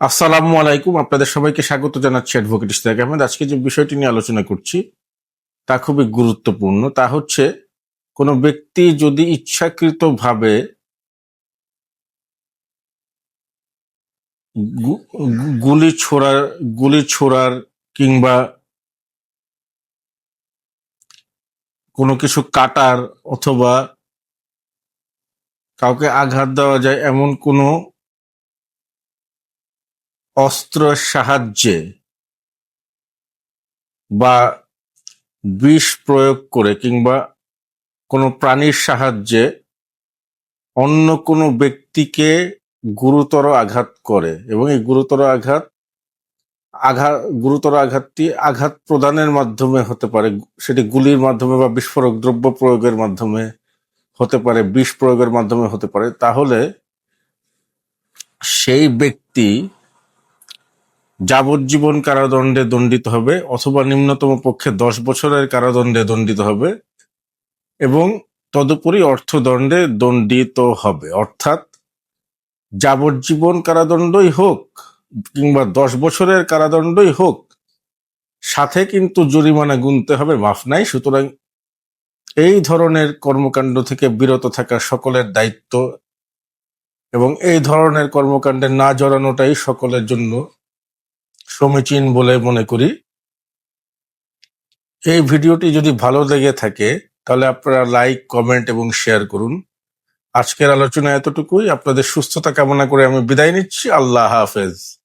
আসসালামু আলাইকুম। আপনাদের সবাইকে স্বাগত জানাচ্ছি অ্যাডভোকেট ইশতিয়াক আহমেদ। আজকে যে বিষয়টি নিয়ে আলোচনা করছি, তা খুবই গুরুত্বপূর্ণ। তা হচ্ছে, কোনো ব্যক্তি যদি ইচ্ছাকৃতভাবে গুলি ছোড়ার গুলি ছোড়ার কিংবা কোনো কিছু কাটার অথবা কাউকে আঘাত দেওয়া যায়, এমন কোনো অস্ত্রের সাহায্যে বা বিষ প্রয়োগ করে কিংবা কোনো প্রাণীর সাহায্যে অন্য কোনো ব্যক্তিকে গুরুতর আঘাত করে এবং এই গুরুতর আঘাত আঘাত গুরুতর আঘাতটি আঘাত প্রদানের মাধ্যমে হতে পারে। সেটি গুলির মাধ্যমে বা বিস্ফোরক দ্রব্য প্রয়োগের মাধ্যমে হতে পারে, বিষ প্রয়োগের মাধ্যমে হতে পারে। তাহলে সেই ব্যক্তি যাবজ্জীবন কারাদণ্ডে দণ্ডিত হবে অথবা নিম্নতম পক্ষে দশ বছরের কারাদণ্ডে দণ্ডিত হবে এবং তদুপরি অর্থদণ্ডে দণ্ডিত হবে। অর্থাৎ যাবজ্জীবন কারাদণ্ডই হোক কিংবা দশ বছরের কারাদণ্ডই হোক, সাথে কিন্তু জরিমানা গুনতে হবে, মাফ নাই। সুতরাং এই ধরনের কর্মকাণ্ড থেকে বিরত থাকা সকলের দায়িত্ব এবং এই ধরনের কর্মকাণ্ডে না জড়ানোটাই সকলের জন্য সমীচীন বলে মনে করি। এই ভিডিওটি যদি ভালো লেগে থাকে, তাহলে আপনারা লাইক, কমেন্ট এবং শেয়ার করুন। আজকের আলোচনা এতটুকুই। আপনাদের সুস্থতা কামনা করে আমি বিদায় নিচ্ছি। আল্লাহ হাফেজ।